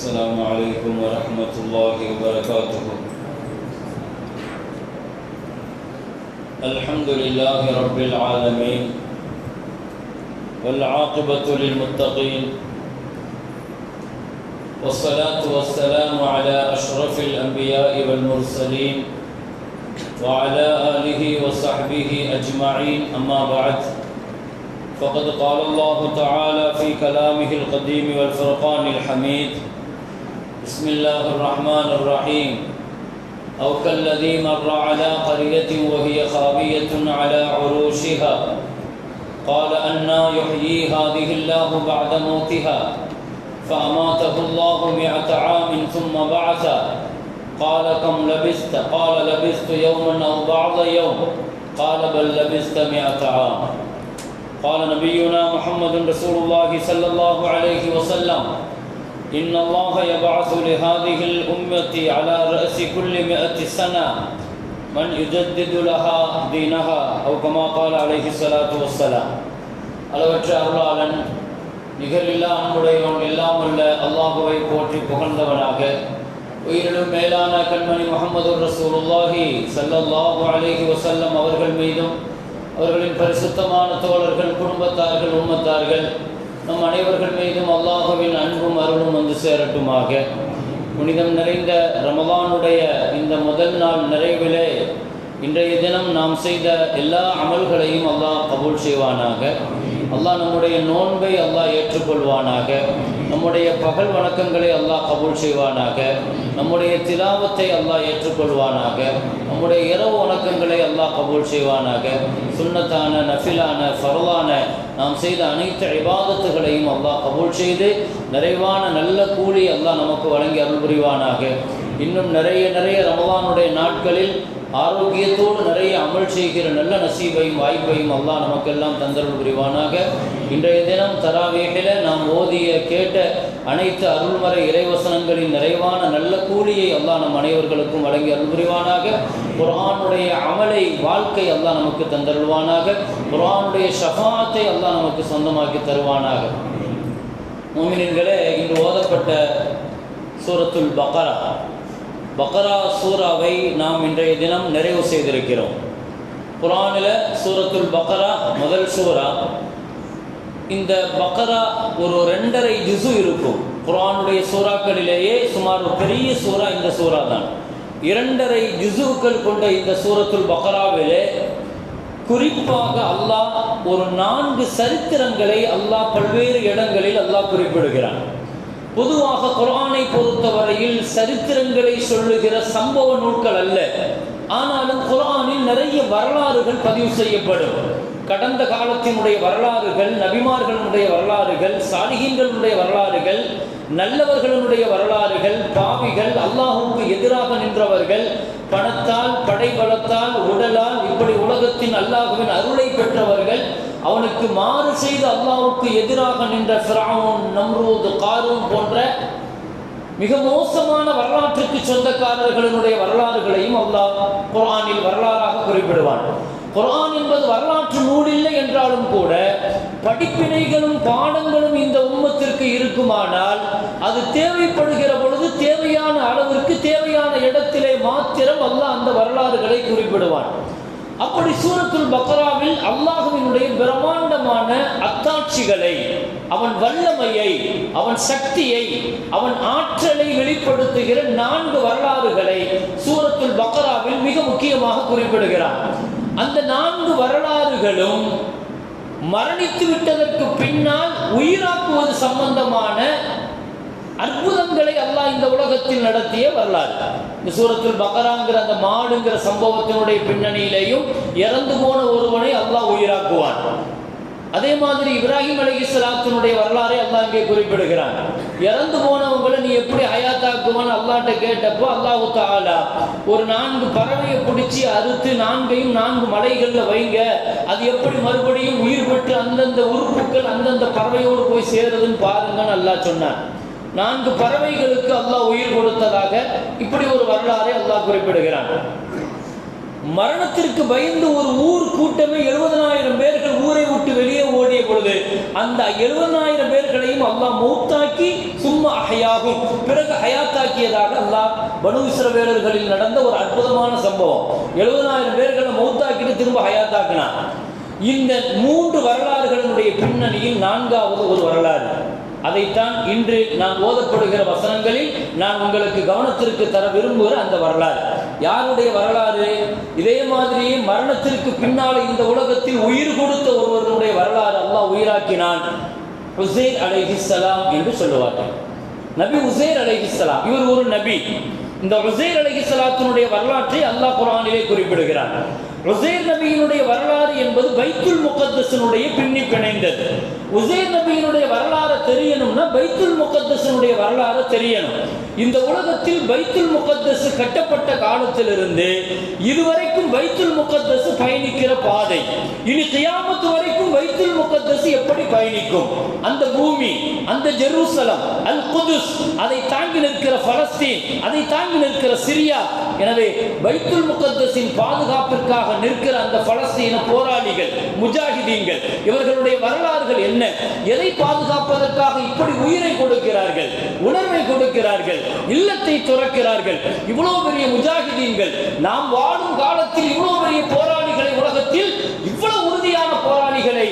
السلام عليكم ورحمة الله وبركاته. الحمد لله رب العالمين والعاقبة للمتقين والصلاة والسلام على أشرف الأنبياء والمرسلين وعلى آله وصحبه أجمعين. أما بعد فقد قال الله تعالى في كلامه القديم والفرقان الحميد بسم الله الرحمن الرحيم. أو كالذي مر على قرية وهي خاوية على عروشها. قال أنا يحيي هذه الله بعد موتها. فأماته الله مئة عام ثم بعث قال كم لبثت؟ قال لبثت يوما أو بعض يوم. قال بل لبثت مئة عام. قال نبينا محمد رسول الله صلى الله عليه وسلم إن الله يبعث لهذه الأمة على رأس كل مئة سنة من يجدد لها دينها أو كما قال عليه الصلاة والسلام அளவற்ற அருளாளன் நிகரில்லா அன்புடையவன் எல்லாம் உள்ள அல்லாஹுவை போற்றி புகழ்ந்தவனாக உயிரிலும் மேலான கண்மணி முகமது ரசூலுல்லாஹி ஸல்லல்லாஹு அலைஹி வஸல்லம் அவர்கள் மீதும் அவர்களின் பரிசுத்தமான தோழர்கள் குடும்பத்தார்கள் உம்மத்தார்கள் நம் அனைவர்கள் மீதும் அல்லாஹுவின் அன்பும் அருளும் வந்து சேரட்டுமாக. புனிதம் நிறைந்த ரமலானுடைய இந்த முதல் நாள் நிறைவிலே இன்றைய தினம் நாம் செய்த எல்லா அமல்களையும் அல்லாஹ் கபூல் செய்வானாக. அல்லாஹ் நம்முடைய நோன்பை அல்லாஹ் ஏற்றுக்கொள்வானாக. நம்முடைய பகல் வணக்கங்களை அல்லாஹ் கபூல் செய்வானாக. நம்முடைய திலாவத்தை அல்லாஹ் ஏற்றுக்கொள்வானாக. நம்முடைய இரவு வணக்கங்களை அல்லாஹ் கபூல் செய்வானாக. சுன்னத்தான நஃபிலான ஃபரலான நாம் செய்த அனைத்து இபாதத்துகளையும் அல்லாஹ் கபூல் செய்து நிறைவான நல்ல கூலி அல்லாஹ் நமக்கு வழங்கி அருள் புரிவானாக. இன்னும் நிறைய நிறைய ரமலானுடைய நாட்களில் ஆரோக்கியத்தோடு நிறைய அமல் செய்கிற நல்ல நசீபையும் வாய்ப்பையும் அல்லாஹ் நமக்கெல்லாம் தந்தருள் புரிவானாக. இன்றைய தினம் தராவேகில நாம் ஓதிய கேட்ட அனைத்து அருள்மறை இறைவசனங்களின் நிறைவான நல்ல கூலியை அல்லாஹ் நம் அனைவர்களுக்கும் வழங்கி அருள் புரிவானாக. குரானுடைய அமலை வாழ்க்கை அல்லாஹ் நமக்கு தந்தருள்வானாக. குரானுடைய ஷஃபாத்தை அல்லாஹ் நமக்கு சொந்தமாக்கி தருவானாக. மோமினின்களே இன்று ஓதப்பட்ட சூரத்துல் பக்கரா பக்ரா சூராவை நாம் இன்றைய தினம் நிறைவு செய்திருக்கிறோம். குரானில் சூரத்துல் பக்ரா முதல் சூரா இந்த பக்ரா ஒரு ரெண்டரை ஜிசு இருக்கும். குரானுடைய சூறாக்களிலேயே சுமார் பெரிய சூறா இந்த சூறா தான் இரண்டரை ஜிசுக்கள் கொண்ட இந்த சூரத்துல் பக்ராவிலே குறிப்பாக அல்லாஹ் ஒரு நான்கு சரித்திரங்களை அல்லாஹ் பல்வேறு இடங்களில் அல்லாஹ் குறிப்பிடுகிறான். பொதுவாக குரானை பொறுத்தவரையில் சரித்திரங்களை சொல்லுகிற சம்பவ நூல்கள் அல்ல. ஆனாலும் குரானில் நிறைய வரலாறுகள் பதிவு செய்யப்படும். கடந்த காலத்தினுடைய வரலாறுகள் நபிமார்களுடைய வரலாறுகள் சாலிகின்களுடைய வரலாறுகள் நல்லவர்களுடைய வரலாறுகள் பாவிகள் அல்லாஹுக்கு எதிராக நின்றவர்கள் பணத்தால் படைபலத்தால் உடலால் இப்படி உலகத்தின் அல்லாஹுவின் அருளை பெற்றவர்கள் அவனுக்கு மாறு செய்து அல்லாஹுக்கு எதிராக நின்ற ஃபிரவுன் நம்ரூது காரூன் போன்ற மிக மோசமான வரலாற்றுக்கு சொந்தக்காரர்களுடைய வரலாறுகளையும் அல்லாஹ் குரானில் வரலாறாக குறிப்பிடுவான். குரான் என்பது வரலாற்று நூல் இல்லை என்றாலும் கூட படிப்பினைகளும் பாடங்களும் இந்த உம்மத்திற்கு இருக்குமானால் அது தேவைப்படுகிற பொழுது தேவையான அளவிற்கு தேவையான இடத்திலே மாத்திரம் அல்ல அந்த வரலாறுகளை குறிப்பிடுவான். அப்படி சூரத்துல் பக்ராவில் அல்லாஹுவினுடைய பிரம்மாண்டமான அத்தாட்சிகளை அவன் வல்லமையை அவன் சக்தியை அவன் ஆற்றலை வெளிப்படுத்துகிற நான்கு வரலாறுகளை சூரத்துல் பக்ராவில் மிக முக்கியமாக குறிப்பிடுகிறான். அந்த நான்கு வரலாறுகளும் மரணித்து விட்டதற்கு பின்னால் உயிராக்குவது சம்பந்தமான அற்புதங்களை அல்லாஹ் இந்த உலகத்தில் நடத்திய வரலாறு. இந்த சூரத்தில் பக்கராங்கிற அந்த மாடுங்கிற சம்பவத்தினுடைய பின்னணியிலேயும் இறந்து போன ஒருவனை அல்லாஹ் உயிராக்குவான். அதே மாதிரி இப்ராஹிம் அலி இஸ்லாத்தினுடைய வரலாறை அல்லாஹ் இங்கே குறிப்பிடுகிறான். இறந்து போனவங்களை நீ எப்படி அயாத்தாக்குவான்னு அல்லாட்ட கேட்டப்போ அல்லாஹு தாலா ஒரு நான்கு பறவையை பிடிச்சி அறுத்து நான்கையும் நான்கு மலைகளில் வைங்க. அது எப்படி மறுபடியும் உயிர் பெற்று அந்தந்த உறுப்புகள் அந்தந்த பறவையோடு போய் சேருதுன்னு பாருங்கன்னு அல்லாஹ் சொன்னான். நான்கு பறவைகளுக்கு அல்லாஹ் உயிர் கொடுத்ததாக இப்படி ஒரு வரலாறை அல்லாஹ் குறிப்பிடுகிறான். மரணத்திற்கு பயந்து ஒரு ஊர் கூட்டமே எழுபதனாயிரம் பேர்கள் ஊரை விட்டு வெளியே ஓடிய பொழுது அந்த எழுபதனாயிரம் பேர்களையும் அல்லாஹ் மௌத்தாக்கி சும்மா ஹயாகும் பிறகு ஹயாத்தாக்கியதாக அல்லாஹ் பனு இஸ்ரவேலர்களில் நடந்த ஒரு அற்புதமான சம்பவம். எழுபதனாயிரம் பேர்களை மௌத்தாக்கிட்டு திரும்ப ஹயாத்தாக்கினான். இந்த மூன்று வரலாறுகளினுடைய பின்னணியில் நான்காவது ஒரு வரலாறு. அதைத்தான் இன்று நான் ஓதப்படுகிற வசனங்களில் நான் உங்களுக்கு கவனத்திற்கு தர விரும்புகிற அந்த வரலாறு. யாருடைய வரலாறு? இதே மாதிரியே மரணத்திற்கு பின்னால் இந்த உலகத்தில் உயிர் கொடுத்த ஒருவருடைய வரலாறு அல்லாஹ் உயிராக்கினான். உசேர் அலைஹிஸ்லாம் என்று சொல்லுவார்கள். நபி உசேர் அலைஹிஸ்லாம் இவர் ஒரு நபி. இந்த உசேர் அலைஹிஸ்லாத்தினுடைய வரலாற்றை அல்லாஹ் குரானிலே குறிப்பிடுகிறார். உசேர் நபியினுடைய வரலாறு என்பது பைத்துல் முகத்தசனுடைய பின்னி பிணைந்தது. உசேர் நபியினுடைய வரலாறு தெரியணும்னா பைத்துல் முகத்தசனுடைய வரலாறு தெரியணும். இந்த உலகத்தில் பைத்துல் முகத்தசு கட்டப்பட்ட காலத்திலிருந்து இதுவரைக்கும் பைத்துல் முகத்தசு பயணிக்கிற பாதை. இனி கியாமத்து வரைக்கும் பைத்துல் முகத்தசு எப்படி பயணிக்கும்? அந்த பூமி அந்த ஜெருசலம் அல் குதுஸ் அதை தாங்கி நிற்கிற பலஸ்தீன் அதை தாங்கி நிற்கிற சிரியா. எனவே பைத்துல் முகத்தசின் பாதுகாப்பிற்காக நிற்கிற அந்த பலஸ்தீன போராளிகள் முஜாஹிதீன்கள் இவர்களுடைய வரலாறுகள் என்ன? எதை பாதுகாப்பதற்காக இப்படி உயிரை கொடுக்கிறார்கள்? உணர்வை கொடுக்கிறார்கள்? இல்லத்தை துறக்கிறார்கள்? இவ்வளவு பெரிய முஜாஹிதீன்கள் நாம் வாழும் காலத்தில் இவ்வளவு பெரிய போராட்டம் உலகத்தில் இவ்வளவு உறுதியான போராளிகளை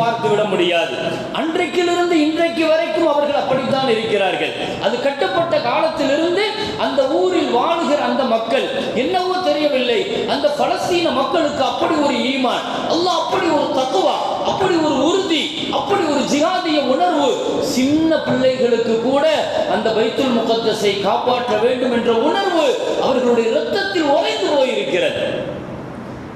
பார்த்து விட முடியாது அன்றைக்கிலிருந்து இன்றைக்கு வரைக்கும் அவர்கள் அப்படித்தான் இருக்கிறார்கள். அது கட்டப்பட்ட காலத்திலிருந்து அந்த ஊரில் வாழுகிற அந்த மக்கள் என்னவோ தெரியவில்லை. அந்த பலஸ்தீன மக்களுக்கு அப்படி ஒரு ஈமான் அல்லாஹ் அப்படி ஒரு தத்துவா அப்படி ஒரு உறுதி அப்படி ஒரு ஜிகாதிய உணர்வு சின்ன பிள்ளைகளுக்கு கூட அந்த பைத்துல் முகத்தசை காப்பாற்ற வேண்டும் என்ற உணர்வு அவர்களுடைய இரத்தத்தில் உறைந்து போயிருக்கிறது.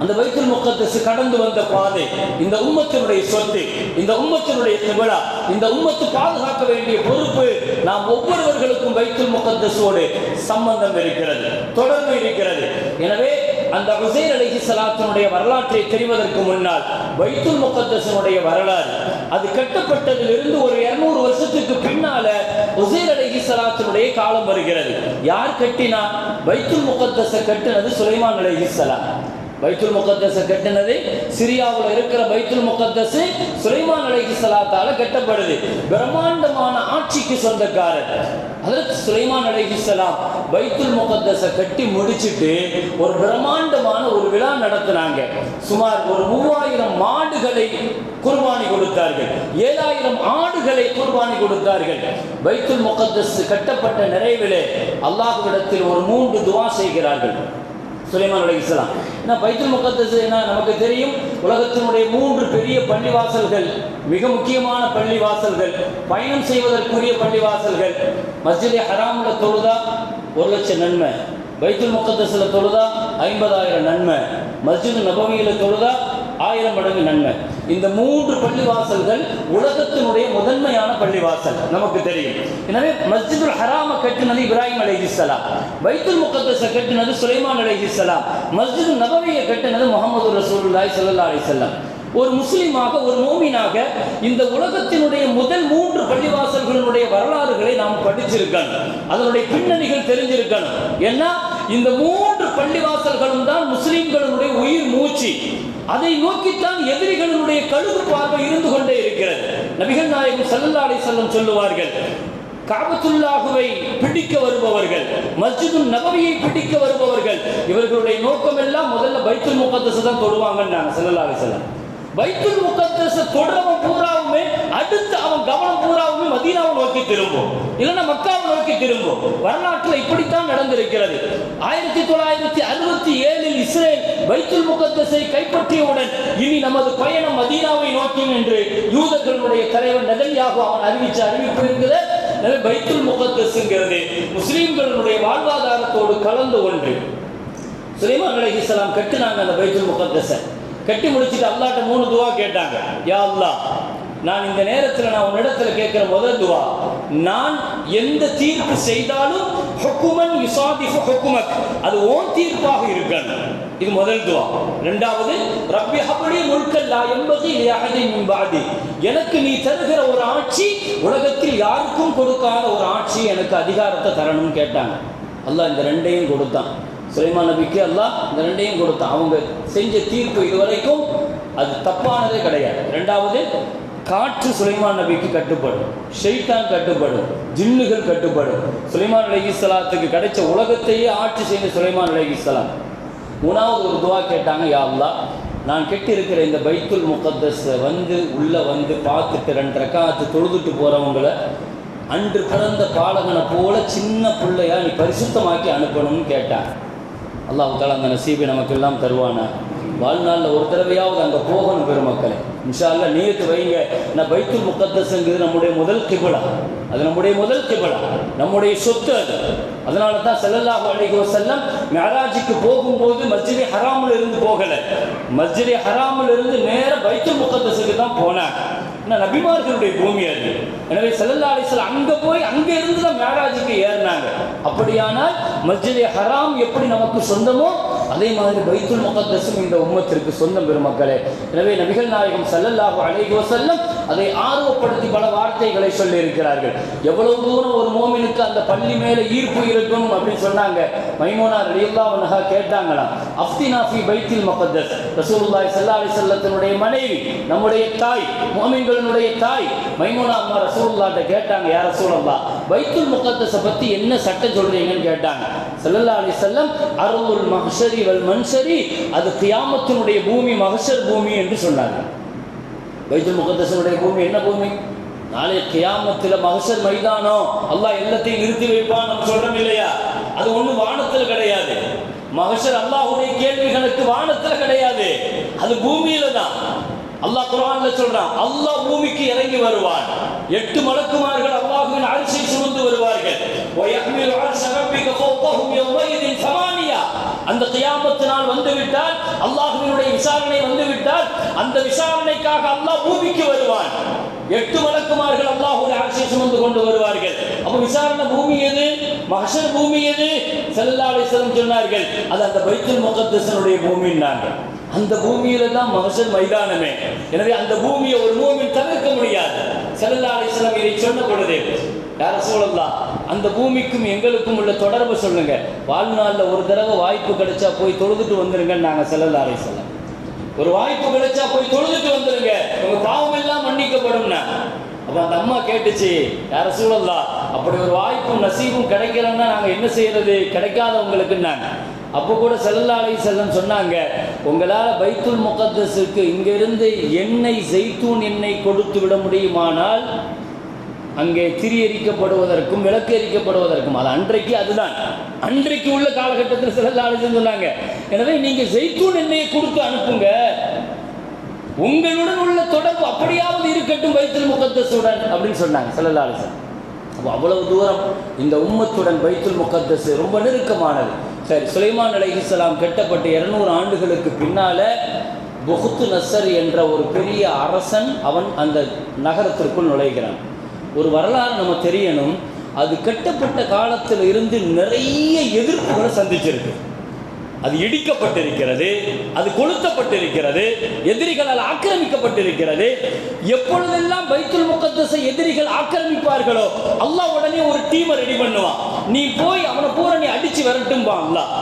அந்த வைத்தல் முகத்தஸ் கடந்து வந்த பாதை இந்த உம்மத்தினுடைய சொத்து இந்த உம்மத்தினுடைய திபலா இந்த உம்மத்து பாதுகாக்க வேண்டிய பொறுப்பு நாம் ஒவ்வொருவர்களுக்கும் வைத்தல் முகத்தஸோடு சம்பந்தம் இருக்கிறது தொடர்பு இருக்கிறது. எனவே அந்த ஹுசைன் அலஹி சலாத்தினுடைய வரலாற்றை தெரிவதற்கு முன்னால் வைத்துல் முகத்தசனுடைய வரலாறு அது கட்டப்பட்டதிலிருந்து ஒரு 200 வருஷத்துக்கு பின்னால ஹுசைன் அலஹி சலாத்தினுடைய காலம் வருகிறது. யார் கட்டினா? வைத்துல் முகத்தச கட்டினது சுலைமான் அலஹி சலா பைத்துல் முகத்தஸை கட்டினது. சிரியாவில் இருக்கிற பைத்துல் முகத்தஸ் சுலைமான் அலைஹி சலாத்தால கட்டப்படுது. பிரம்மாண்டமான ஆட்சிக்கு சொந்தக்காரர். அதற்கு சுலைமான் அலைஹி சலாம் பைத்துல் முகத்தஸை கட்டி முடிச்சிட்டு ஒரு பிரம்மாண்டமான ஒரு விழா நடத்தினாங்க. சுமார் ஒரு மூவாயிரம் மாடுகளை குர்பானி கொடுத்தார்கள். ஏழாயிரம் ஆடுகளை குர்பானி கொடுத்தார்கள். பைத்துல் முகத்தஸ் கட்டப்பட்ட நிறைவிலே அல்லாஹ்விடத்தில் ஒரு மூன்று துவா செய்கிறார்கள். சுலைமான் அலை இஸ்லாம் ஏன்னா பைத்துல் முகத்தஸ் என்ன நமக்கு தெரியும் உலகத்தினுடைய மூன்று பெரிய பள்ளிவாசல்கள் மிக முக்கியமான பள்ளிவாசல்கள் பயணம் செய்வதற்குரிய பள்ளிவாசல்கள் மஸ்ஜிதே ஹராமில் தொழுதா ஒரு லட்சம் நன்மை பைத்துல் முகத்தஸில் தொழுதா ஐம்பதாயிரம் நன்மை மஸ்ஜித் நபவியில் தொழுதா ஆயிரம் மடங்கு நன்மை. இந்த மூன்று பள்ளிவாசல்கள் உலகத்தினுடைய முதன்மையான பள்ளிவாசல் நமக்கு தெரியும். எனவே மஸ்ஜிதுல் ஹராம கட்டினது இப்ராஹிம் அலைஹிஸ்ஸலாம் வைத்துல் முகத்தச கட்டினது சுலைமான் அலைஹிஸ்ஸலாம் மஸ்ஜிது நபவியை கட்டினது முகமது ரசூலுல்லாஹி சல்லா அலி சொல்லாம் ஒரு முஸ்லீமாக ஒரு மோமினாக இந்த உலகத்தினுடைய முதல் மூன்று பள்ளிவாசல்களுடைய வரலாறுகளை நாம் படிச்சிருக்கணும். அதனுடைய பின்னணிகள் தெரிஞ்சிருக்கணும். ஏன்னா இந்த மூணு பள்ளிவாசல்களும் தான் முஸ்லிம்களுடைய உயிர் மூச்சு. அதை நோக்கித்தான் எதிரிகளுடைய கழுகு பார்வை இருந்து கொண்டே இருக்கிறது. நபிகள் நாயகம் ஸல்லல்லாஹு அலைஹி செல்லம் சொல்லுவார்கள் காபத்துல்லாஹுவை பிடிக்க வருபவர்கள் மஸ்ஜிது நபவியை பிடிக்க வருபவர்கள் இவர்களுடைய நோக்கம் எல்லாம் முதல்ல பைத்துல் முகத்தசு தான் தொடுவாங்கன்னாங்க ஸல்லல்லாஹு அலைஹி செல்லம் பைத்துல் முகத்தச தொடரவன் பூராவுமே அடுத்து அவன் கவனம் பூராவுமே மதீனாவை நோக்கி திரும்பும். இல்லைன்னா மக்காவை நோக்கி திரும்பும். வரலாற்றில் இப்படித்தான் நடந்திருக்கிறது. ஆயிரத்தி தொள்ளாயிரத்தி அறுபத்தி ஏழில் இஸ்ரேல் வைத்துல் முகத்தசை கைப்பற்றியவுடன் இனி நமது பயணம் மதீனாவை நோக்கி என்று யூதர்களுடைய தலைவர் நெதல்யாக அவன் அறிவிச்ச அறிவிப்பு இருக்குது. எனவே பைத்துல் முகத்தசுங்கிறது முஸ்லீம்களுடைய வாழ்வாதாரத்தோடு கலந்து ஒன்று சுலைமான் அலைஹிஸ்ஸலாம் கட்டினாங்க அந்த பைத்துல் முகத்தசை கட்டி முடிச்சுட்டு அல்லாட்ட மூணு துவா கேட்டாங்க. யா அல்லாஹ் நான் இந்த நேரத்தில் நான் உன்னிடத்தில் கேட்குற முதல் துவா நான் எந்த தீர்ப்பு செய்தாலும் ஹொக்குமன் யுசாதிஃபு ஹொக்குமத் அது ஓன் தீர்ப்பாக இருக்கணும் இது முதல் துவா. ரெண்டாவது ரப்பி அப்படி முல்கல்லா என்பது லியஹதி மின் பாதி எனக்கு நீ தருகிற ஒரு ஆட்சி உலகத்தில் யாருக்கும் கொடுக்காத ஒரு ஆட்சி எனக்கு அதிகாரத்தை தரணும்னு கேட்டாங்க. அல்லாஹ் இந்த ரெண்டையும் கொடுத்தான். சுலைமான் நபிக்கு அல்லாஹ் இந்த ரெண்டையும் கொடுத்தான் அவங்க செஞ்ச தீர்ப்பு இதுவரைக்கும் அது தப்பானதே கிடையாது. ரெண்டாவது காற்று சுலைமான் நபிக்கு கட்டுப்படும். ஷெய்தான் கட்டுப்படும். ஜின்னுகள் கட்டுப்படும். சுலைமான் அலைஹிஸ்ஸலாத்துக்கு கிடைச்ச உலகத்தையே ஆட்சி செய்த சுலைமான் அலைஹிஸ்ஸலாம் மூணாவது ஒரு துவா கேட்டாங்க யாவ்லா நான் கெட்டிருக்கிற இந்த பைத்துல் முகத்தஸ் வந்து உள்ளே வந்து பார்த்துட்டு ரெண்டு ரக்காத்து தொழுதுட்டு போகிறவங்கள அன்று பிறந்த பாலகனை போல சின்ன பிள்ளையா நீ பரிசுத்தமாக்கி அனுப்பணும்னு கேட்டான் அல்லாஹால அந்த நசீபை நமக்கு எல்லாம் தருவானா? வாழ்நாளில் ஒரு தடவையாவது அங்கே போகணும் பெருமக்களை. இன்ஷால்ல நீத்து வைங்க. நான் பைத்துல் முகத்தஸ்ங்கிறது நம்முடைய முதல் கிபிலா. அது நம்முடைய முதல் கிபிலா. நம்முடைய சொத்து அது. அதனால தான் செல்லல்லாஹு அலைஹி செல்லம் மிஅராஜுக்கு போகும்போது மஸ்ஜிதே ஹராமில் இருந்து போகலை. மஸ்ஜிதே ஹராமில் இருந்து நேர பைத்துல் முகத்தஸுக்கு தான் போனாங்க. ஏன்னா நபிமார்களுடைய பூமி அது. எனவே செல்லல்லா அலைஹி அங்கே போய் அங்கே இருந்து தான் மேராஜுக்கு ஏறினாங்க. அப்படியானால் மஸ்ஜிதே ஹராம் எப்படி நமக்கு சொந்தமோ அதே மாதிரி பைத்துல் முகத்தஸும் இந்த உம்மத்திற்கு சொந்தம் பெருமக்களே எனவே நபிகள் நாயகம் ஸல்லல்லாஹு அலைஹி செல்லம் அதை ஆர்வப்படுத்தி பல வார்த்தைகளை சொல்லி இருக்கிறார்கள் எவ்வளவு தூரம் ஒரு மோமினுக்கு அந்த பள்ளி மேல ஈர்ப்பு இருக்கும் அப்படின்னு சொன்னாங்க. மைமோனா ரலியல்லாஹு அன்ஹா கேட்டாங்களாம் அஃப்தினா ஃபி பைத்தில் முகத்தஸ். ரசூலுல்லாஹி ஸல்லல்லாஹு அலைஹி வஸல்லத்தினுடைய மனைவி நம்முடைய தாய் மோமின்களுடைய தாய் மைமோனா அம்மா ரசூலுல்லாஹ்ட்ட கேட்டாங்க யார் ரசூலல்லாஹ் பைத்துல் முகத்தஸ பத்தி என்ன சட்டம் சொல்றீங்கன்னு கேட்டாங்க. ஸல்லல்லாஹு அலி செல்லம் அருள் மகசரி வல் மன்சரி அது கியாமத்தினுடைய பூமி மகசர் பூமி என்று சொன்னாங்க. பைத்துல் முகத்தசனுடைய பூமி என்ன பூமி? நாளை கியாமத்தில் மகசர் மைதானம் அல்லாஹ் எல்லாத்தையும் நிறுத்தி வைப்பான் நம்ம சொல்றோம் இல்லையா? அது ஒன்றும் வானத்தில் கிடையாது. மகசர் அல்லாஹுடைய கேள்விகளுக்கு வானத்தில் கிடையாது. அது பூமியில தான். அல்லாஹ் குரான்ல சொல்றான் அல்லாஹ் பூமிக்கு இறங்கி வருவான். எட்டு மலக்குமார்கள் அல்லாஹுவின் அரசை சுமந்து வருவார்கள். அந்த கியாமத்து நாள் வந்துவிட்டால் அல்லாஹுவினுடைய விசாரணை வந்துவிட்டால் அந்த விசாரணைக்காக அல்லாஹ் பூமிக்கு வருவான். எட்டு வழக்குமார்கள் அல்லாஹுடைய அரசை சுமந்து கொண்டு வருவார்கள். அப்ப விசாரணை பூமி எது? மகசர் பூமி எது? செல்லா சொன்னார்கள் அது அந்த பைத்துல் முகத்தசனுடைய பூமின்னார்கள் அந்த பூமியில தான் மகசர் மைதானமே. எனவே அந்த பூமியை ஒரு பூமியில் தவிர்க்க முடியாது. ஸல்லல்லாஹு இதை சொன்ன பொழுது யார சூழல்லாம் அந்த பூமிக்கும் எங்களுக்கும் உள்ள தொடர்பு சொல்லுங்க. வாழ்நாளில் ஒரு தடவை வாய்ப்பு கிடைச்சா போய் தொழுதுட்டு வந்துருங்கன்னு நாங்கள் ஸல்லல்லாஹு அலைஹி ஒரு வாய்ப்பு கிடைச்சா போய் தொழுதுட்டு வந்துருங்க. உங்க பாவம் எல்லாம் மன்னிக்கப்படும்னா அப்போ அந்த அம்மா கேட்டுச்சு யார சூழல்லா அப்படி ஒரு வாய்ப்பும் நசீபும் கிடைக்கலன்னா நாங்கள் என்ன செய்யறது? கிடைக்காதவங்களுக்குன்னாங்க அப்போ கூட செல்லாலை செல்லம் சொன்னாங்க உங்களால் பைத்துல் முகத்தஸுக்கு இங்கிருந்து எண்ணெய் செய்தூன் எண்ணெய் கொடுத்து விட முடியுமானால் அங்கே திரி எரிக்கப்படுவதற்கும் விளக்கு எரிக்கப்படுவதற்கும் அது அன்றைக்கு அதுதான். அன்றைக்கு உள்ள காலகட்டத்தில் செல்லாலை சொன்னாங்க எனவே நீங்கள் செய்தூன் எண்ணெயை கொடுத்து அனுப்புங்க. உங்களுடன் உள்ள தொடர்பு அப்படியாவது இருக்கட்டும் பைத்துல் முகத்தஸுடன் அப்படின்னு சொன்னாங்க செல்லாலை அப்போ அவ்வளவு தூரம் இந்த உம்மத்துடன் பைத்துல் முகத்தஸ் ரொம்ப நெருக்கமானது. சரி சுலைமான் அலைஹிஸ்ஸலாம் கட்டப்பட்ட இருநூறு ஆண்டுகளுக்கு பின்னால புகுத்து நசர் என்ற ஒரு பெரிய அரசன் அவன் அந்த நகரத்திற்குள் நுழைகிறான். ஒரு வரலாறு நம்ம தெரியணும். அது கட்டப்பட்ட காலத்தில் இருந்து நிறைய எதிர்ப்புகளை சந்திச்சிருக்கு. அது இடிக்கப்பட்டிருக்கிறது அது கொளுத்தப்பட்டிருக்கிறது எதிரிகளால் ஆக்கிரமிக்கப்பட்டிருக்கிறது. எப்பொழுதெல்லாம் பைத்துல் முகத்தசை எதிரிகள் ஆக்கிரமிப்பார்களோ அல்லாஹ் உடனே ஒரு டீமை ரெடி பண்ணுவான். நீ போய் விரட்டும்பான் அடிச்சு அல்லாஹ்.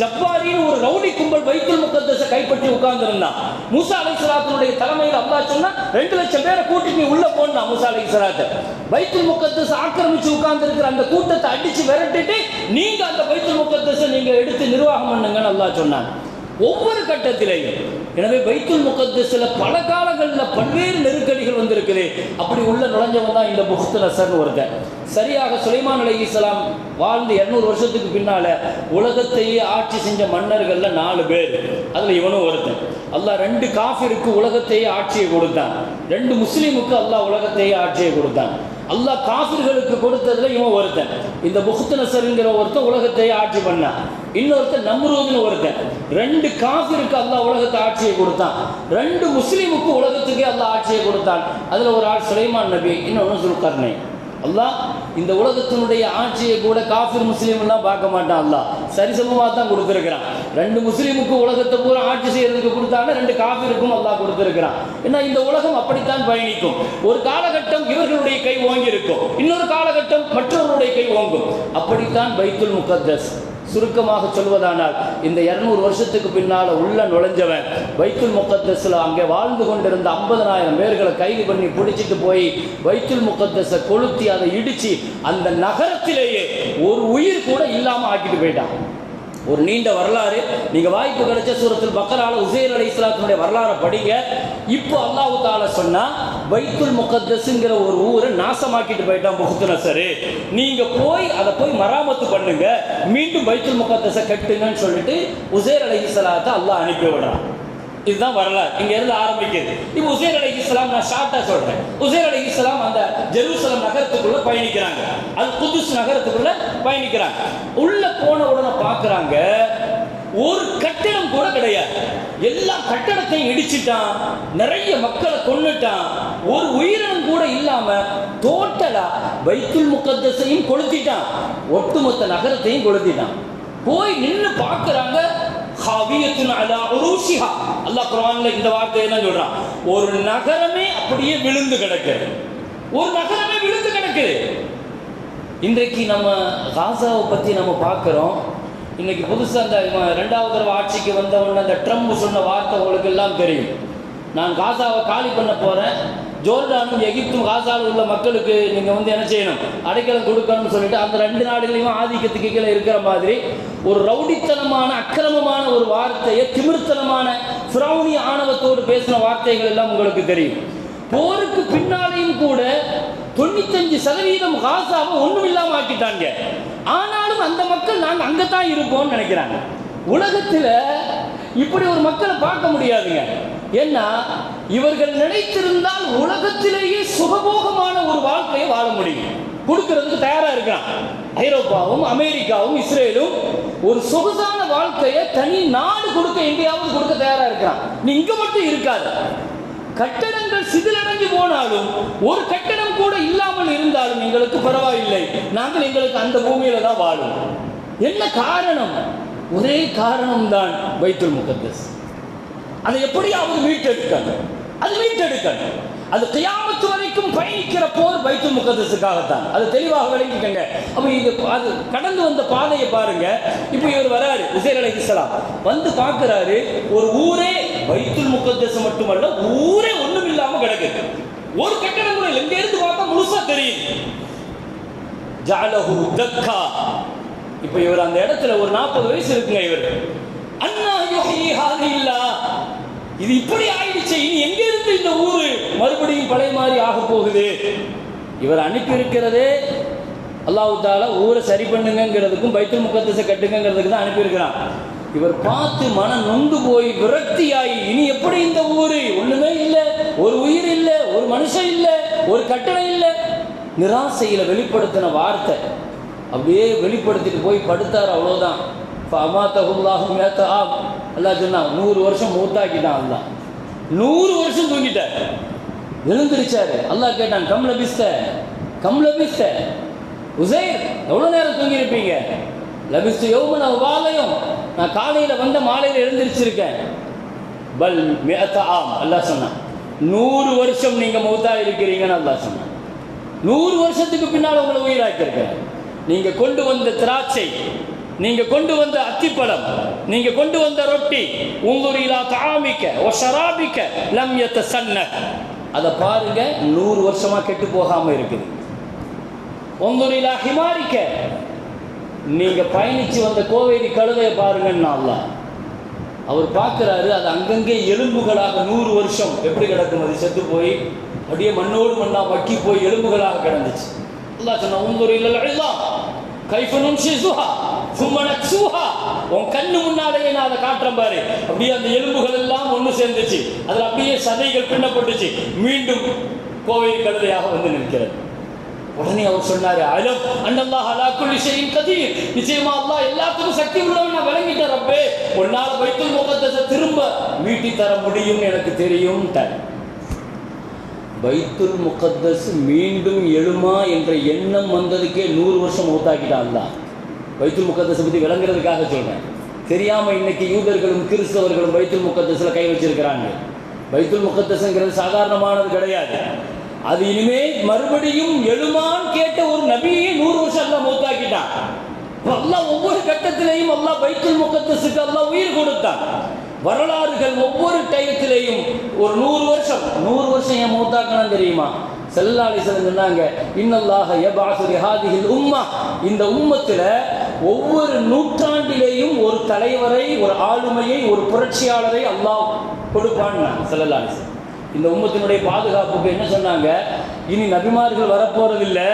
ஜப்பாரின்னு ஒரு ரவுடி கும்பல் பைத்துல் முகத்தஸை கைப்பற்றி உட்கார்ந்திருந்தான். மூசா அலைஹிஸ்ஸலாத்தினுடைய தலைமையில் அல்லாஹ் சொன்னா ரெண்டு லட்சம் பேரை கூட்டிட்டு நீ உள்ள போனா மூசா அலைஹிஸ்ஸலாத்தை பைத்துல் முகத்தஸ் ஆக்கிரமிச்சு உட்கார்ந்து இருக்கிற அந்த கூட்டத்தை அடிச்சு விரட்டிட்டு நீங்க அந்த பைத்துல் முகத்தஸை நீங்க எடுத்து நிர்வாகம் பண்ணுங்கன்னு அல்லா சொன்னான் ஒவ்வொரு கட்டத்திலேயும். எனவே பைத்துல் முகத்தஸில் பல காலங்களில் பல்வேறு நெருக்கடிகள் வந்திருக்குது. அப்படி உள்ள நுழைஞ்சவன் தான் இந்த புஹ்து நசர்னு ஒருத்தன். சரியாக சுலைமான் அலைஹிஸ்ஸலாம் வாழ்ந்து இரநூறு வருஷத்துக்கு பின்னால் உலகத்தையே ஆட்சி செஞ்ச மன்னர்களில் நாலு பேர். அதில் இவனும் ஒருத்தன். அல்லாஹ் ரெண்டு காஃபிருக்கு உலகத்தையே ஆட்சியை கொடுத்தான். ரெண்டு முஸ்லீமுக்கு அல்லாஹ் உலகத்தையே ஆட்சியை கொடுத்தான். அல்லாஹ் காஃபிர்களுக்கு கொடுத்ததுல இவன் ஒருத்தன். இந்த புஹ்து ஒருத்தன் உலகத்தையே ஆட்சி பண்ணான். இன்னொருத்தன் நம்ரூதுன்னு ஒருத்தன். ரெண்டு காஃபிருக்கு அல்லாஹ் உலகத்தை ஆட்சியை கொடுத்தான். ரெண்டு முஸ்லீமுக்கு உலகத்துக்கே அல்லாஹ் ஆட்சியை கொடுத்தான். அதில் ஒரு ஆள் சுலைமான் நபி இன்னொன்று சுல்கர்னை அல்லாஹ் இந்த உலகத்தினுடைய ஆட்சியை கூட காஃபிர் முஸ்லீம்லாம் பார்க்க மாட்டான் அல்லாஹ். சரிசமமாக தான் கொடுத்துருக்கிறான். ரெண்டு முஸ்லீமுக்கு உலகத்தை பூரா ஆட்சி செய்யறதுக்கு கொடுத்தாங்க ரெண்டு காஃபிருக்கும் அல்லாஹ் கொடுத்துருக்கிறான். ஏன்னா இந்த உலகம் அப்படித்தான் பயணிக்கும். ஒரு காலகட்டம் இவர்களுடைய கை ஓங்கி இருக்கும் இன்னொரு காலகட்டம் மற்றவர்களுடைய கை ஓங்கும். அப்படித்தான் பைத்துல் முகத்தஸ். சுருக்கமாக சொல்வதானால் இந்த இரநூறு வருஷத்துக்கு பின்னால் உள்ள நுழைஞ்சவன் வைத்துல் முக்கத்தஸில் அங்கே வாழ்ந்து கொண்டிருந்த ஐம்பதனாயிரம் பேர்களை கைது பண்ணி பிடிச்சிட்டு போய் வைத்துல் முக்கத்தஸை கொளுத்தி அதை இடித்து அந்த நகரத்திலேயே ஒரு உயிர் கூட இல்லாமல் ஆக்கிட்டு போயிட்டான். ஒரு நீண்ட வரலாறு. நீங்கள் வாய்ப்பு கிடைச்ச சூரத்தில் பக்கரால உசேர் அலி இஸ்லாத்தினுடைய வரலாறை படிங்க. இப்போ அல்லாஹு தால சொன்னால் வைத்துல் முகத்தஸுங்கிற ஒரு ஊரை நாசமாக்கிட்டு போயிட்டான் முகத்துன நசரு. நீங்கள் போய் அதை போய் மராமத்து பண்ணுங்க. மீண்டும் வைத்துல் முகத்தஸை கட்டுங்கன்னு சொல்லிட்டு உசேர் அலி இஸ்லாத்தை அல்லாஹ் அனுப்பி விடுறான். இதுதான் வரலாறு. இங்க இருந்து ஆரம்பிக்குது. இப்போ உசேர் அலி இஸ்லாம் நான் ஷார்ட்டா சொல்றேன். உசேர் அலி இஸ்லாம் அந்த ஜெருசலம் நகரத்துக்குள்ள பயணிக்கிறாங்க. அது குதுஸ் நகரத்துக்குள்ள பயணிக்கிறாங்க. உள்ள போன உடனே பாக்குறாங்க ஒரு கட்டிடம் கூட கிடையாது. எல்லா கட்டடத்தையும் இடிச்சிட்டான் நிறைய மக்களை கொண்டுட்டான் ஒரு உயிரினம் கூட இல்லாம டோட்டலா வைத்துல் முகத்தஸையும் கொளுத்திட்டான். ஒட்டுமொத்த நகரத்தையும் கொளுத்திட்டான். போய் நின்று பார்க்குறாங்க ஹாவியத்துன் அலா உரூஷிஹா. அல்லாஹ் குர்ஆன்ல இந்த வார்த்தையை தான் சொல்றான் ஒரு நகரமே அப்படியே விழுந்து கிடக்குது ஒரு நகரமே விழுந்து கிடக்குது இன்றைக்கு நம்ம காசாவை பத்தி நம்ம பார்க்கிறோம். இன்னைக்கு புதுசாக அந்த ரெண்டாவது தடவை ஆட்சிக்கு வந்த அந்த ட்ரம்ப் சொன்ன வார்த்தை உங்களுக்கு எல்லாம் தெரியும். நான் காசாவை காலி பண்ண போறேன். ஜோர்டானும் எகிப்தும் காசாவில் உள்ள மக்களுக்கு நீங்க வந்து என்ன செய்யணும்? அடைக்கலம் கொடுக்கணும்னு சொல்லிட்டு அந்த ரெண்டு நாடுகளையும் ஆதிக்கத்துக்கு கீழே இருக்கிற மாதிரி ஒரு ரவுடித்தனமான அக்கிரமமான ஒரு வார்த்தையை திமிர்த்தனமான ஃபிரௌனி ஆணவத்தோடு பேசின வார்த்தைகள் எல்லாம் உங்களுக்கு தெரியும். போருக்கு பின்னாலேயும் கூட தொண்ணூத்தஞ்சு சதவீதம் காசாவை ஒண்ணும் இல்லாம ஆக்கிட்டாங்க. ஆனாலும் அந்த மக்கள் நாங்க அங்கதான் இருப்போம்னு நினைக்கிறாங்க. உலகத்துல இப்படி ஒரு மக்களை பார்க்க முடியாதுங்க. ஏன்னா இவர்கள் நினைத்திருந்தால் உலகத்திலேயே சுகபோகமான ஒரு வாழ்க்கையை வாழ முடியும். கொடுக்கறதுக்கு தயாரா இருக்கிறான் ஐரோப்பாவும் அமெரிக்காவும் இஸ்ரேலும் ஒரு சொகுசான வாழ்க்கையை தனி நாடு கொடுக்க எங்கேயாவது கொடுக்க தயாரா இருக்கிறான் நீ இங்க மட்டும் இருக்காது. கட்டடங்கள் சிதிலடைஞ்சு போனாலும் ஒரு கட்டடம் கூட இல்லாமல் இருந்தாலும் எங்களுக்கு பரவாயில்லை. நாங்கள் எங்களுக்கு அந்த பூமியில தான் வாழும். என்ன காரணம்? ஒரே காரணம் தான் வைத்துல் முகத்தஸ். அதை எப்படியாவது மீட்டெடுக்கணும்? அது மீட்டெடுக்கணும். அது கியாமத்து வரைக்கும் பயணிக்கிற போர் பைத்துல் முகத்தஸுக்காகத்தான் அது தெளிவாக விளங்கிக்கங்க. அப்ப இது அது கடந்து வந்த பாதையை பாருங்க. இப்போ இவர் வராரு உசேர் இஸ்லாம் வந்து பாக்குறாரு ஒரு ஊரே பைத்துல் முகத்தஸ் மட்டுமல்ல ஊரே ஒண்ணும் இல்லாம கிடக்குது. ஒரு கட்டடம் கூட எங்க இருந்து பார்த்தா முழுசா தெரியும் ஜாலகு தக்கா. இப்போ இவர் அந்த இடத்துல ஒரு நாற்பது வயசு இருக்குங்க இவர். அண்ணா யோகி ஹாதி இல்லா இது இப்படி ஆயிடுச்சு. இனி எங்கே இருந்து இந்த ஊரு மறுபடியும் பழைய மாதிரி ஆக போகுது? இவர் அனுப்பி இருக்கிறதே தாலா ஊரை சரி பண்ணுங்கிறதுக்கும் பைத்தல் முகத்தஸை கட்டுங்கிறதுக்கு தான் அனுப்பியிருக்கிறான். இவர் பார்த்து மனம் நொந்து போய் விரக்தியாகி இனி எப்படி இந்த ஊரு? ஒண்ணுமே இல்லை. ஒரு உயிர் இல்லை ஒரு மனுஷன் இல்லை ஒரு கட்டணம் இல்லை. நிராசையில் வெளிப்படுத்தின வார்த்தை. அப்படியே வெளிப்படுத்திட்டு போய் படுத்தார் அவ்வளோதான் அமாத்தகுல்லாகும் மேத்த ஆகும் அல்லா சொன்னான் நூறு வருஷம் மூத்தாக்கிட்டான் அல்லா நூறு வருஷம் தூங்கிட்டார். எழுந்திருச்சாரு. அல்லாஹ் கேட்டான் கம் லபிஸ்த? கம் பிஸ்த உசைர் எவ்வளோ நேரம் தூங்கியிருப்பீங்க? லபிஸ்து யௌமன் வாலையும். நான் காலையில் வந்த மாலையில் எழுந்திருச்சிருக்கேன். பல் மேத்த ஆம். அல்லாஹ் சொன்னான். நூறு வருஷம் நீங்கள் மௌத்தா இருக்கிறீங்கன்னு அல்லா சொன்னான். நூறு வருஷத்துக்கு பின்னால் உங்களை உயிராக்கியிருக்கேன். நீங்கள் கொண்டு வந்த திராட்சை நீங்க கொண்டு வந்த அத்திப்பழம் நீங்க கொண்டு வந்த ரொட்டி உங்குரிலா தாமிக்க ஓ ஷராபிக்க லம் சன்ன அதை பாருங்க நூறு வருஷமா கெட்டு போகாம இருக்குது. உங்குரிலா ஹிமாரிக்க. நீங்க பயணிச்சு வந்த கோவேரி கழுதையை பாருங்கன்னு அல்லாஹ். அவர் பார்க்குறாரு அது அங்கங்கே எலும்புகளாக நூறு வருஷம் எப்படி கிடக்கும்? அது செத்து போய் அப்படியே மண்ணோடு மண்ணாக மக்கி போய் எலும்புகளாக கிடந்துச்சு. எல்லாம் சொன்ன உங்கள் இல்லைலாம் கைஃபனும் ஷிசுஹா உன் கண்ணு முன்னாலேயே நான் அதை காட்டுறேன் பாரு. அப்படியே அந்த எலும்புகள் எல்லாம் ஒன்று சேர்ந்துச்சு. அதில் அப்படியே சதைகள் பின்னப்பட்டுச்சு. மீண்டும் கோவை கழுதையாக வந்து நிற்கிறது. உடனே அவர் சொன்னாரு அலம் அண்ணல்லாஹ் அலா குல்லி ஷைஇன் கதீர். நிச்சயமா அல்லாஹ் எல்லாத்துக்கும் சக்தி உள்ளவன் நான் விளங்கிட்டேன் ரப்பே. உன்னால பைத்துல் முகத்தஸை திரும்ப மீட்டி தர முடியும் எனக்கு தெரியும் பைத்துல் முகத்தஸ் மீண்டும் எழுமா என்ற எண்ணம் வந்ததுக்கே நூறு வருஷம் மூத்தாக்கிட்டான் தான் பைத்துல் முகத்தஸை பற்றி விளங்குறதுக்காக சொல்கிறேன் தெரியாமல் இன்னைக்கு யூதர்களும் கிறிஸ்தவர்களும் பைத்துல் முகத்தஸ்ல கை வச்சிருக்கிறாங்க. வைத்துல் முகத்தஸ்ங்கிறது சாதாரணமானது கிடையாது. அது இனிமே மறுபடியும் எழுமான்னு கேட்ட ஒரு நபியை நூறு வருஷம் எல்லாம் மூத்தாக்கிட்டான். ஒவ்வொரு கட்டத்திலையும் எல்லாம் வைத்துல் முக்கத்தசுக்கு எல்லாம் உயிர் கொடுத்தான். வரலாறுகள் ஒவ்வொரு டயத்திலையும் ஒரு நூறு வருஷம் நூறு வருஷம் என் மூத்தாக்கணும் தெரியுமா? செல்லாளி சொன்னாங்க இன்னல்லாக யபாசு ரிஹாதிஹில் உம்மா. இந்த உம்மத்தில் ஒவ்வொரு நூற்றாண்டிலேயும் ஒரு தலைவரை ஒரு ஆளுமையை ஒரு புரட்சியாளரை அல்லாஹ் கொடுப்பான் செல்லல்லாலி இந்த உம்மத்தினுடைய பாதுகாப்புக்கு என்ன சொன்னாங்க? இனி நபிமார்கள் வரப்போறதில்லை.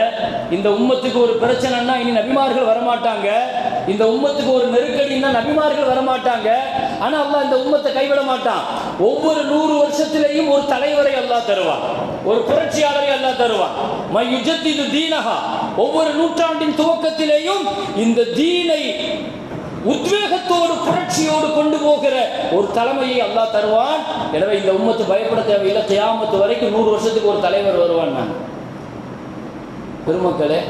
இந்த உம்மத்துக்கு ஒரு பிரச்சனைன்னா இனி நபிமார்கள் வரமாட்டாங்க. இந்த உம்மத்துக்கு ஒரு நெருக்கடின்னா நபிமார்கள் வரமாட்டாங்க. ஆனா அல்லாஹ் இந்த உம்மத்தை கைவிட மாட்டான். ஒவ்வொரு நூறு வருஷத்திலையும் ஒரு தலைவரை அல்லாஹ் தருவான். ஒரு புரட்சியாளரை அல்லாஹ் தருவான். இந் தீனகா ஒவ்வொரு நூற்றாண்டின் துவக்கத்திலேயும் இந்த தீனை உத்வேகத்தோடு புரட்சியோடு கொண்டு போகிற ஒரு தலைமையை அல்லாஹ் தருவான். எனவே இந்த உம்மத்து பயப்பட தேவையில்லை. தியாமத்து வரைக்கும் நூறு வருஷத்துக்கு ஒரு தலைவர் வருவான் நான். பெருமக்களே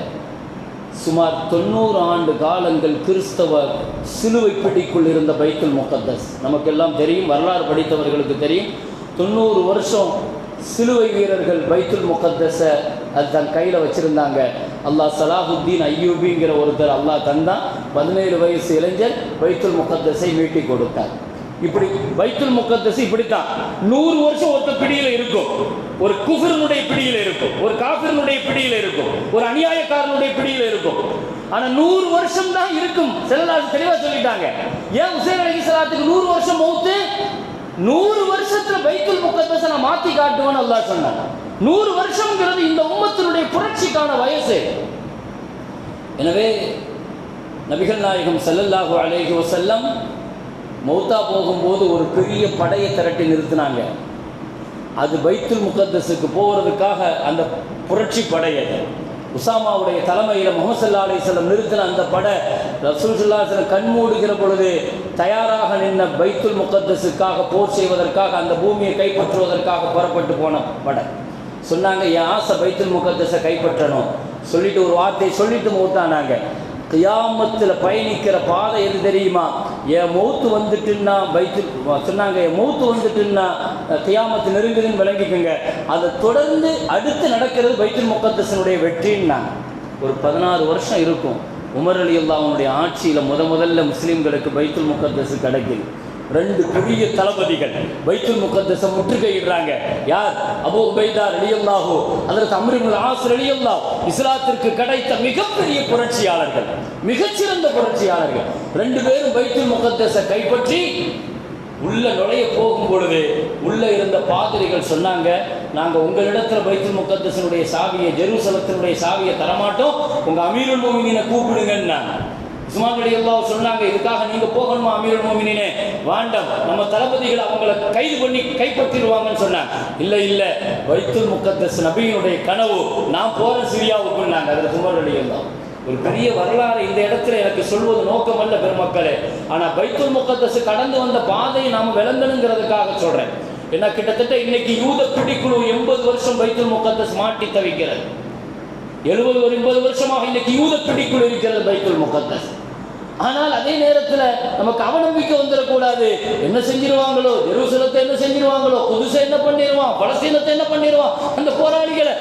சுமார் தொண்ணூறு ஆண்டு காலங்கள் கிறிஸ்தவ சிலுவை பிடிக்குள் இருந்த பைத்துல் முகத்தஸ். நமக்கெல்லாம் தெரியும் வரலாறு படித்தவர்களுக்கு தெரியும். தொண்ணூறு வருஷம் சிலுவை வீரர்கள் பைத்துல் முகத்தஸை அது தன் கையில் வச்சுருந்தாங்க. அல்லாஹ் சலாஹுத்தீன் ஐயூபிங்கிற ஒருத்தர் அல்லாஹ் தந்தான் பதினேழு வயசு இளைஞர் வைத்துல் முகத்தசை மீட்டி கொடுத்தார். இப்படி வைத்துல் முகத்தஸ் இப்படித்தான். நூறு வருஷம் ஒருத்த பிடியில் இருக்கும். ஒரு குஃபரனுடைய பிடியில் இருக்கும். ஒரு காஃபிரனுடைய பிடியில் இருக்கும். ஒரு அநியாயக்காரனுடைய பிடியில் இருக்கும். ஆனா நூறு வருஷம் தான் இருக்கும். செல்லலாசு தெளிவா சொல்லிட்டாங்க. ஏன் உசேன் அலி சலாத்துக்கு நூறு வருஷம் மௌத்து? நூறு வருஷத்துல பைத்துல் முகத்தஸை நான் மாத்தி காட்டுவேன்னு அல்லா சொன்னான். நூறு வருஷம்ங்கிறது இந்த உம்மத்தினுடைய புரட்சிக்கான வயசு. எனவே நபிகள் நாயகம் செல்லல்லாஹு அலைஹி செல்லம் மௌத்தா போகும்போது ஒரு பெரிய படையை திரட்டி நிறுத்தினாங்க. அது பைத்துல் முகத்தஸுக்கு போகிறதுக்காக அந்த புரட்சி படை அது. உசாமாவுடைய தலைமையில் முகமசல்லா சல்லா நிறுத்தின அந்த படை ரசூல் கண் கண்மூடுகிற பொழுது தயாராக நின்ற பைத்துல் முகத்தஸுக்காக போர் செய்வதற்காக அந்த பூமியை கைப்பற்றுவதற்காக புறப்பட்டு போன படை. சொன்னாங்க என் ஆசை பைத்துல் முகத்தஸை கைப்பற்றணும். சொல்லிட்டு ஒரு வார்த்தையை சொல்லிட்டு மூத்தானாங்க கியாமத்தில் பயணிக்கிற பாதை எது தெரியுமா? என் மௌத்து வந்துட்டுன்னா பைத்து சொன்னாங்க என் மூத்து வந்துட்டுன்னா கியாமத்து நெருங்குதுன்னு விளங்கிக்கோங்க. அதை தொடர்ந்து அடுத்து நடக்கிறது பைத்துல் முகத்தசனுடைய வெற்றின்னாங்க. ஒரு பதினாறு வருஷம் இருக்கும். உமர் அலி அல்லாவுடைய ஆட்சியில் முத முதல்ல முஸ்லீம்களுக்கு பைத்துல் முகத்தஸ் கிடைக்குது. ரெண்டு பெரிய தளபதிகள் பைத்துல் முகத்தஸை முற்றுகையிடுறாங்க. யார்? அபோ உபைதா ரலியல்லாஹோ அதற்கு தமிழ் ஆஸ் ரலியல்லா இஸ்லாத்திற்கு கிடைத்த மிகப்பெரிய புரட்சியாளர்கள் மிகச்சிறந்த புரட்சியாளர்கள். ரெண்டு பேரும் பைத்துல் முகத்தஸை கைப்பற்றி உள்ள நுழைய போகும் பொழுது உள்ள இருந்த பாதிரிகள் சொன்னாங்க நாங்கள் உங்களிடத்தில் பைத்துல் முக்கத்தசனுடைய சாவியை ஜெருசலத்தினுடைய சாவியை தரமாட்டோம். உங்கள் அமீருல் மோமினினை கூப்பிடுங்கன்னாங்க. உஸ்மான் அலி சொன்னாங்க இதுக்காக நீங்க போகணுமா அமீருல் மோமினே வேண்டாம் நம்ம தளபதிகள் அவங்கள கைது பண்ணி கைப்பற்றிடுவாங்கன்னு சொன்னாங்க. இல்ல இல்ல வைத்து முக்கத்தஸ் நபியினுடைய கனவு நான் போறேன் சிரியாவுக்குன்னாங்க. அதுல உமர் அலி ஒரு பெரிய வரலாறு இந்த இடத்துல எனக்கு சொல்வது நோக்கமல்ல பெருமக்களே. ஆனால் பைத்துல் முகத்தசு கடந்து வந்த பாதையை நாம் விளங்கணுங்கிறதுக்காக சொல்கிறேன் ஏன்னா கிட்டத்தட்ட இன்னைக்கு யூத பிடிக்குழு எண்பது வருஷம் பைத்துல் முகத்தஸ் மாட்டி தவிக்கிறது. எழுபது ஒரு எண்பது வருஷமாக இன்னைக்கு யூத பிடிக்குழு இருக்கிறது பைத்துல் முகத்தஸ். ஆனால் அதே நேரத்தில் நமக்கு அவநம்பிக்கை வந்துடக்கூடாது. என்ன செஞ்சிருவாங்களோ? ஜெருசலத்தை என்ன செஞ்சிருவாங்களோ? புதுசை என்ன பண்ணிடுவான் பலஸ்தீனத்தை என்ன பண்ணிடுவான் அந்த போராளிகளை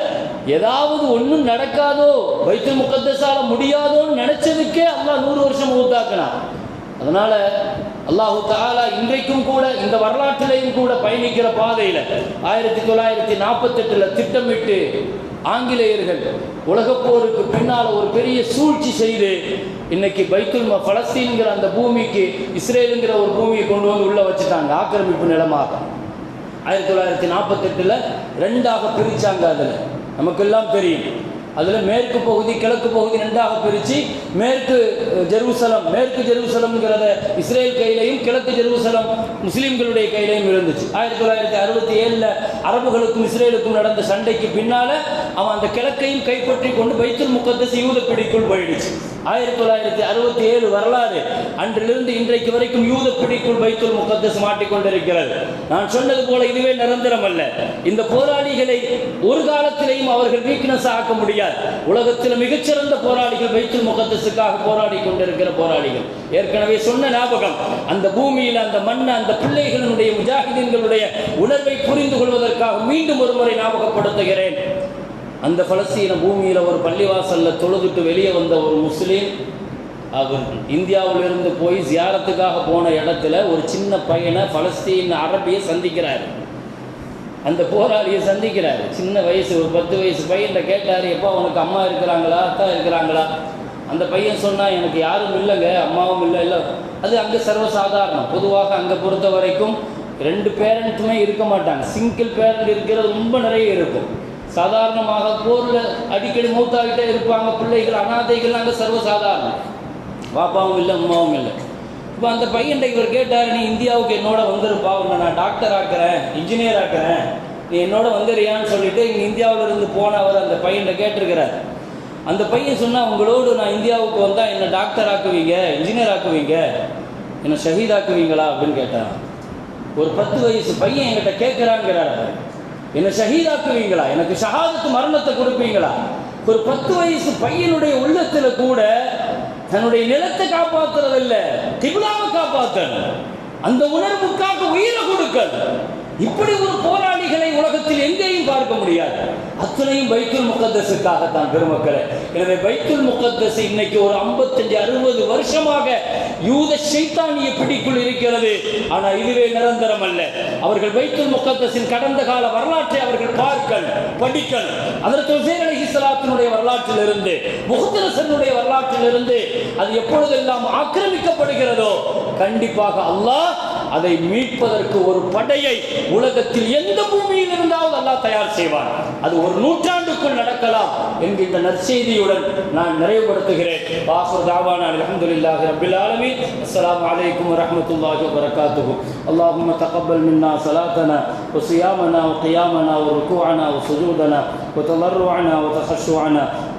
ஏதாவது ஒன்றும் நடக்காதோ வைத்து முக்கத்தால முடியாதோன்னு நினைச்சதுக்கே அல்லாஹ் நூறு வருஷம் ஊத்தாக்கினான் அதனால அல்லாஹு தாலா இன்றைக்கும் கூட இந்த வரலாற்றிலையும் கூட பயணிக்கிற பாதையில் ஆயிரத்தி தொள்ளாயிரத்தி நாற்பத்தெட்டில் திட்டமிட்டு ஆங்கிலேயர்கள் உலகப் போருக்கு பின்னால் ஒரு பெரிய சூழ்ச்சி செய்து இன்னைக்கு பைத்துல் பலஸ்தீன்கிற அந்த பூமிக்கு இஸ்ரேலுங்கிற ஒரு பூமியை கொண்டு வந்து உள்ளே வச்சுட்டாங்க ஆக்கிரமிப்பு நிலமாக. ஆயிரத்தி தொள்ளாயிரத்தி நாற்பத்தெட்டில் ரெண்டாக பிரிச்சாங்க அதில். நமக்கெல்லாம் தெரியும். அதில் மேற்கு பகுதி கிழக்கு பகுதி ரெண்டாக பிரித்து மேற்கு ஜெருசலம் மேற்கு ஜெருசலம்ங்கிறத இஸ்ரேல் கையிலையும் கிழக்கு ஜெருசலம் முஸ்லீம்களுடைய கையிலையும் இருந்துச்சு. ஆயிரத்தி தொள்ளாயிரத்தி அறுபத்தி ஏழில் அரபுகளுக்கும் இஸ்ரேலுக்கும் நடந்த சண்டைக்கு பின்னால் அவன் அந்த கிழக்கையும் கைப்பற்றி கொண்டு பைத்துல் முகத்தஸ் யூத பிடிக்குள் போயிடுச்சு. ஆயிரத்தி தொள்ளாயிரத்தி அறுபத்தி ஏழு வரலாறு அன்றிலிருந்து இன்றைக்கு வரைக்கும் யூத பிடிக்குள் பைத்துல் முகத்தஸ் மாட்டிக்கொண்டிருக்கிறது. நான் சொன்னது போல இதுவே நிரந்தரம் அல்ல. இந்த போராளிகளை ஒரு காலத்திலையும் அவர்கள் வீக்னஸ் ஆக்க முடியும் முடியாது. உலகத்தில் மிகச்சிறந்த போராளிகள் பைத்துல் முகத்தசுக்காக போராடி கொண்டிருக்கிற போராளிகள். ஏற்கனவே சொன்ன ஞாபகம் அந்த பூமியில் அந்த மண் அந்த பிள்ளைகளினுடைய முஜாஹிதீன்களுடைய உணர்வை புரிந்து கொள்வதற்காக மீண்டும் ஒரு முறை ஞாபகப்படுத்துகிறேன். அந்த பலஸ்தீன பூமியில் ஒரு பள்ளிவாசல்ல தொழுதுட்டு வெளியே வந்த ஒரு முஸ்லீம் அவர் இந்தியாவிலிருந்து போய் ஜியாரத்துக்காக போன இடத்துல ஒரு சின்ன பையனை பலஸ்தீன் அரபியை சந்திக்கிறார். அந்த போராளியை சந்திக்கிறார். சின்ன வயசு ஒரு பத்து வயசு பையன்கிட்ட கேட்டார் எப்போ உனக்கு அம்மா இருக்கிறாங்களா அத்தா இருக்கிறாங்களா? அந்த பையன் சொன்னால் எனக்கு யாரும் இல்லைங்க அம்மாவும் இல்லை இல்லை. அது அங்கே சர்வசாதாரணம். பொதுவாக அங்கே பொறுத்த வரைக்கும் ரெண்டு பேரண்ட்டுமே இருக்க மாட்டாங்க. சிங்கிள் பேரண்ட் இருக்கிறது ரொம்ப நிறைய இருக்கும். சாதாரணமாக போரில் அடிக்கடி மூத்தாகிட்டே இருப்பாங்க பிள்ளைகள் அனாதைகள் அங்கே சர்வசாதாரணம். பாப்பாவும் இல்லை அம்மாவும் இல்லை. இப்போ அந்த பையன்ட்ட இவர் கேட்டார் நீ இந்தியாவுக்கு என்னோட வந்துருப்பா? உன்னை நான் டாக்டர் ஆக்குறேன் இன்ஜினியர் ஆக்குறேன். நீ என்னோட வந்துறியான்னு சொல்லிட்டு இங்கே இந்தியாவில் இருந்து போன அவர் அந்த பையன்கிட்ட கேட்டிருக்கிறார். அந்த பையன் சொன்னால் உங்களோடு நான் இந்தியாவுக்கு வந்தால் என்னை டாக்டர் ஆக்குவீங்க இன்ஜினியர் ஆக்குவீங்க? என்னை ஷஹீத் ஆக்குவீங்களா? அப்படின்னு கேட்டான். ஒரு பத்து வயசு பையன் என்கிட்ட கேட்குறாங்கிறார் அவர். என்னை ஷஹீதாக்குவீங்களா எனக்கு ஷஹாதத்து மரணத்தை கொடுப்பீங்களா? ஒரு பத்து வயசு பையனுடைய உள்ளத்தில் கூட தன்னுடைய நிலத்தை காப்பாத்துறது இல்ல கிபிலாவை அந்த உணர்வுக்காக உயிரை கொடுக்கல் இப்படி ஒரு போராளிகளை உலகத்தில் எங்கேயும் பார்க்க முடியாது. அத்தனையும் பைத்துல் முகத்தசுக்காகத்தான் பெருமக்களை. எனவே பைத்துல் முகத்தஸ் இன்னைக்கு ஒரு ஐம்பத்தஞ்சு அறுபது வருஷமாக யூத சைத்தானிய பிடிக்குள் இருக்கிறது. ஆனால் இதுவே நிரந்தரம் அல்ல. அவர்கள் பைத்துல் முகத்தஸின் கடந்த கால வரலாற்றை அவர்கள் பார்க்கல் படிக்கல். அதற்கு உசேர் அலி இஸ்லாத்தினுடைய வரலாற்றில் இருந்து முகத்தரசனுடைய வரலாற்றில் இருந்து அது எப்பொழுதெல்லாம் ஆக்கிரமிக்கப்படுகிறதோ கண்டிப்பாக அல்லாஹ் அதை மீட்பதற்கு ஒரு படையை உலகத்தில் எந்த பூமியில் இருந்தாவது அல்லாஹ் தயார் செய்வார் அது ஒரு நூற்றாண்டுக்குள் நடக்கலாம் என்கின்ற நற்செய்தியுடன் நான் நிறைவுபடுத்துகிறேன் பாசுர் தாவானா அல்ஹம்துலில்லாஹி ரப்பில் ஆலமீன் அஸ்ஸலாமு அலைக்கும் வரஹ்மத்துல்லாஹி வபரகாத்துஹு اللهم تقبل منا صلاتنا وصيامنا وقيامنا وركوعنا وسجودنا وتضرعنا وتخشعنا